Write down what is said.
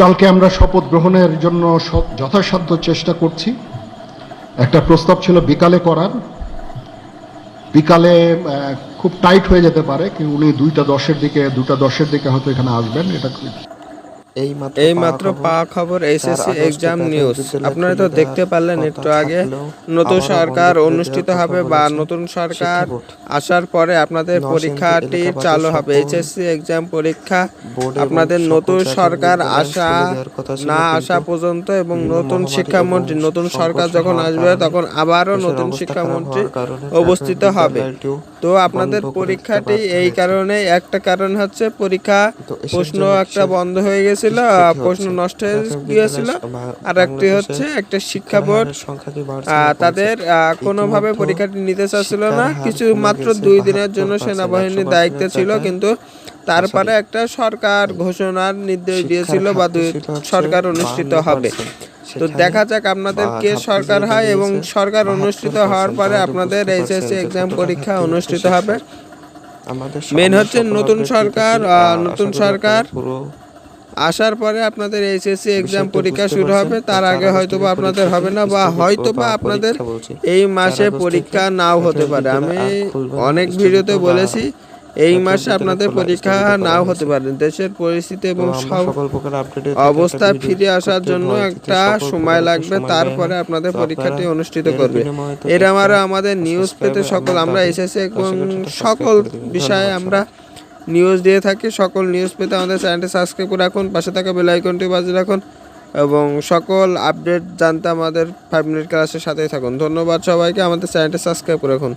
কালকে আমরা শপথ গ্রহণের জন্য যথাসাধ্য চেষ্টা করছি। একটা প্রস্তাব ছিল বিকালে করার। বিকালে খুব টাইট হয়ে যেতে পারে, কিন্তু উনি দুইটা দশের দিকে, দুটা দশের দিকে হয়তো এখানে আসবেন, এটা এই মাত্র পাওয়া খবর এসএসসি এক্সাম নিউজ। আপনারা তো দেখতে পারলেন একটু আগে নতুন সরকার অনুষ্ঠিত হবে বা নতুন সরকার আসার পরে আপনাদের পরীক্ষাটি চালু হবে। এইচএসসি এক্সাম পরীক্ষা। আপনাদের নতুন সরকার আসা না আসা পর্যন্ত এবং নতুন শিক্ষামন্ত্রী নতুন সরকার যখন আসবে তখন আবারও নতুন শিক্ষামন্ত্রী উপস্থিত হবে। তো আপনাদের পরীক্ষাটি এই কারণে একটা কারণ হচ্ছে পরীক্ষা প্রশ্ন একটা বন্ধ হয়ে গেছিল আহ, প্রশ্ন নষ্ট হয়ে গিয়েছিল আর একটি হচ্ছে একটা শিক্ষা বোর্ড তাদের কোনোভাবে পরীক্ষাটি নিতে চাচ্ছিল না। কিছু মাত্র দুই দিনের জন্য সেনাবাহিনীর দায়িত্বে ছিল কিন্তু তারপরে একটা সরকার ঘোষণার নির্দেশ দিয়েছিল বা দুই সরকার অনুষ্ঠিত হবে। তো দেখা যাক আপনাদের কে সরকার হয় এবং সরকার অনুষ্ঠিত হওয়ার পরে আপনাদের এইচএসসি এক্সাম পরীক্ষা অনুষ্ঠিত হবে। মেন হচ্ছে নতুন সরকার, নতুন সরকার পুরো আসার পরে আপনাদের এইচএসসি এক্সাম পরীক্ষা শুরু হবে তার আগে হয়তো বা আপনাদের হবে না বা হয়তো বা আপনাদের এই মাসে পরীক্ষা নাও হতে পারে। আমি অনেক ভিডিওতে বলেছি এই মাসে আপনাদের পরীক্ষা নাও হতে পারে। দেশের পরিস্থিতি এবং সব সকল প্রকার আপডেট অবস্থা ফিরে আসার জন্য একটা সময় লাগবে তারপরে আপনাদের পরীক্ষাটি অনুষ্ঠিত করবে। এরম আরও আমাদের নিউজ পেতে সকল আমরা এসএসসি এবং সকল বিষয়ে আমরা নিউজ দিয়ে থাকি। সকল নিউজ পেতে আমাদের চ্যানেলটি সাবস্ক্রাইব করে রাখুন, পাশে থাকা বেল আইকনটি বাজিয়ে রাখুন, এবং সকল আপডেট জানতে আমাদের ফাইভ মিনিট ক্লাসের সাথেই থাকুন। ধন্যবাদ সবাইকে, আমাদের চ্যানেলটি সাবস্ক্রাইব করে রাখুন।